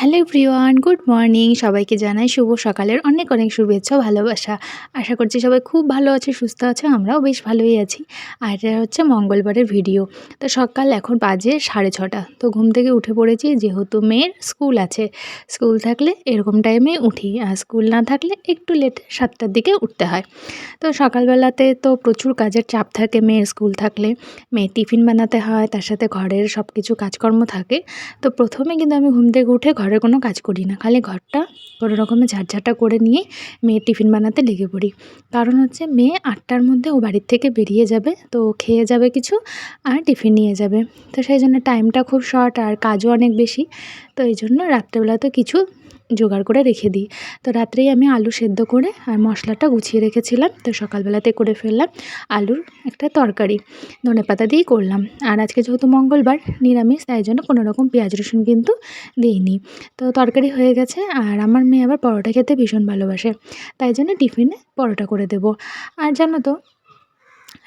Hello everyone, good morning. সবাইকে জানাই শুভ সকালের অনেক অনেক শুভেচ্ছা ভালোবাসা। আশা করছি সবাই খুব ভালো আছে, সুস্থ আছে, আমরাও বেশ ভালোই আছি। আর এটা হচ্ছে মঙ্গলবারের ভিডিও। তো সকাল এখন বাজে সাড়ে ছটা। তো ঘুম থেকে উঠে পড়েছি, যেহেতু মেয়ের স্কুল আছে। স্কুল থাকলে এরকম টাইমে উঠি, আর স্কুল না থাকলে একটু লেট সাতটার দিকে উঠতে হয়। তো সকালবেলাতে তো প্রচুর কাজের চাপ থাকে মেয়ের স্কুল থাকলে। মেয়ের টিফিন বানাতে হয়, তার সাথে ঘরের সব কিছু কাজকর্ম থাকে। তো প্রথমে কিন্তু আমি ঘুম থেকে উঠে ঘরের কোনো কাজ করি না। খালি ঘরটা কোনো রকমে ঝাড়ঝাটা করে নিয়ে মেয়ের টিফিন বানাতে লেগে পড়ি। কারণ হচ্ছে মেয়ে আটটার মধ্যে ও বাড়ির থেকে বেরিয়ে যাবে, তো খেয়ে যাবে কিছু আর টিফিন নিয়ে যাবে। তো সেই জন্য টাইমটা খুব শর্ট আর কাজও অনেক বেশি। তো এই জন্য রাত্রেবেলা তো কিছু জোগাড় করে রেখে দিই। তো রাত্রেই আমি আলু সেদ্ধ করে আর মশলাটা গুছিয়ে রেখেছিলাম। তো সকালবেলাতে করে ফেললাম আলুর একটা তরকারি। ধনে পাতা দিয়েই করলাম। আর আজকে যেহেতু মঙ্গলবার, নিরামিষ, তাই জন্য কোনো রকম পেঁয়াজ, রসুন কিন্তু দিইনি। তো তরকারি হয়ে গেছে আর আমার মেয়ে আবার পরোটা খেতে ভীষণ ভালোবাসে। তাই জন্য টিফিনে পরোটা করে দেবো। আর জানো তো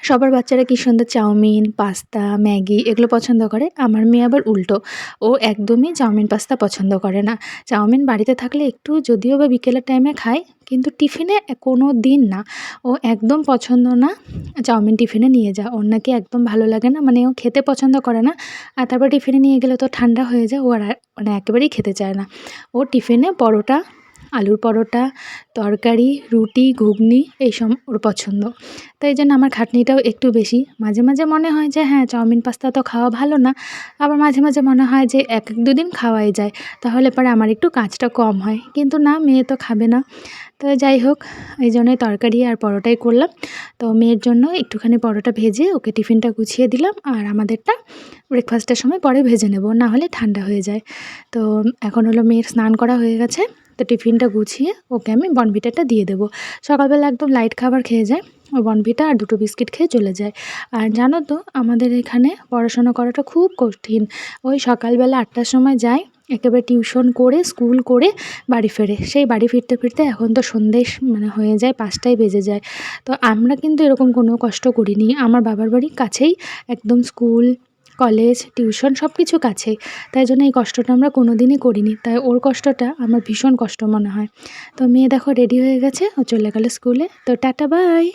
সবার বাচ্চারা কী সুন্দর চাউমিন, পাস্তা, ম্যাগি এগুলো পছন্দ করে? আমার মেয়ে আবার উল্টো। ও একদমই চাউমিন, পাস্তা পছন্দ করে না। চাউমিন বাড়িতে থাকলে একটু যদিও বা বিকেলের টাইমে খায়, কিন্তু টিফিনে কোনো দিন না। ও একদম পছন্দ না চাউমিন টিফিনে নিয়ে যা ওর নাকি একদম ভালো লাগে না মানে ও খেতে পছন্দ করে না। আর তারপর টিফিনে নিয়ে গেলে তো ঠান্ডা হয়ে যায়, ও আর মানে একেবারেই খেতে চায় না। ও টিফিনে পরোটা আলুর পরোটা, তরকারি, রুটি, ঘুগনি এইসব ওর পছন্দ। তাই জন্য আমার খাটনিটাও একটু বেশি। মাঝে মাঝে মনে হয় যে হ্যাঁ চাউমিন পাস্তা তো খাওয়া ভালো না। আবার মাঝে মাঝে মনে হয় যে, এক এক দুদিন খাওয়াই যায়। তাহলে পরে আমার একটু কাজটা কম হয়। কিন্তু না, মেয়ে তো খাবে না। তো যাই হোক, এই জন্যই তরকারি আর পরোটাই করলাম। তো মেয়ের জন্য একটুখানি পরোটা ভেজে ওকে টিফিনটা গুছিয়ে দিলাম। আর আমাদেরটা ব্রেকফাস্টের সময় পরে ভেজে নেব। না হলে ঠান্ডা হয়ে যায়। তো এখন হলো মেয়ের স্নান করা হয়ে গেছে। তো টিফিনটা গুছিয়ে ওকে আমি বনভিটাটা দিয়ে দেবো। সকালবেলা একদম লাইট খাবার খেয়ে যায় ও বনভিটা আর দুটো বিস্কিট খেয়ে চলে যায়। আর জানো তো, আমাদের এখানে পড়াশোনা করাটা খুব কঠিন। ওই সকালবেলা আটটার সময় যায় একেবারে টিউশন করে, স্কুল করে বাড়ি ফেরে। সেই বাড়ি ফিরতে ফিরতে এখন তো সন্ধ্যে মানে হয়ে যায়, পাঁচটায় বেজে যায়। তো আমরা কিন্তু এরকম কোনো কষ্ট করিনি। আমার বাবার বাড়ির কাছেই একদম স্কুল কলেজ, টিউশন সব কিছু। কাছে তাই জন্য এই কষ্টটা আমরা কোনো দিনই করিনি। তাই ওর কষ্টটা আমার ভীষণ কষ্ট মনে হয়। তো মেয়ে দেখো রেডি হয়ে গেছে, ও চলে গেলো স্কুলে। তো টাটা, বাই!